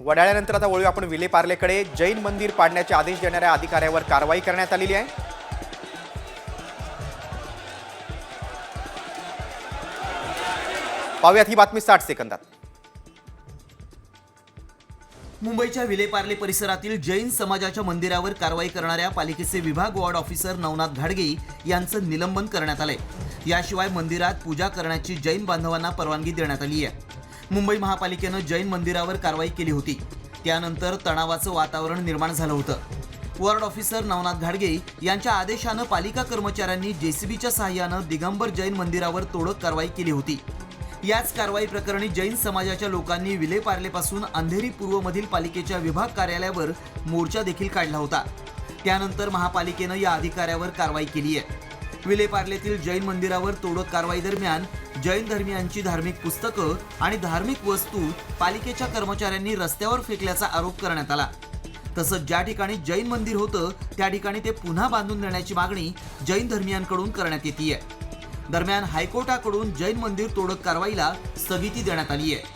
वडाळ्यानंतर आता वळूया आपण विलेपार्लेकडे जैन मंदिर पाडण्याचे आदेश देणाऱ्या अधिकाऱ्यावर कारवाई करण्यात आलेली आहे. पाहूयात ही बातमी साठ सेकंदात. मुंबईच्या विलेपार्ले परिसरातील जैन समाजाच्या मंदिरावर कारवाई करणाऱ्या पालिकेचे विभाग वॉर्ड ऑफिसर नवनाथ घाडगे यांचं निलंबन करण्यात आलंय. याशिवाय मंदिरात पूजा करण्याची जैन बांधवांना परवानगी देण्यात आली आहे. मुंबई महापालिकेनं जैन मंदिरावर कारवाई केली होती. त्यानंतर तणावाचं वातावरण निर्माण झालं होतं. वॉर्ड ऑफिसर नवनाथ घाडगे यांच्या आदेशानं पालिका कर्मचाऱ्यांनी जेसीबीच्या सहाय्यानं दिगंबर जैन मंदिरावर तोडक कारवाई केली होती. याच कारवाई प्रकरणी जैन समाजाच्या लोकांनी विलेपार्लेपासून अंधेरी पूर्वमधील पालिकेच्या विभाग कार्यालयावर मोर्चा देखील काढला होता. त्यानंतर महापालिकेनं या अधिकाऱ्यावर कारवाई केली आहे विलेपार्लेतील जैन मंदिरावर तोडक कारवाई दरम्यान जैन धर्मियांची धार्मिक पुस्तकं आणि धार्मिक वस्तू पालिकेच्या कर्मचाऱ्यांनी रस्त्यावर फेकल्याचा आरोप करण्यात आला. तसंच ज्या ठिकाणी जैन मंदिर होतं त्या ठिकाणी ते पुन्हा बांधून देण्याची मागणी जैन धर्मियांकडून करण्यात येते दरम्यान हायकोर्टाकडून जैन मंदिर तोडक कारवाईला स्थगिती देण्यात आली आहे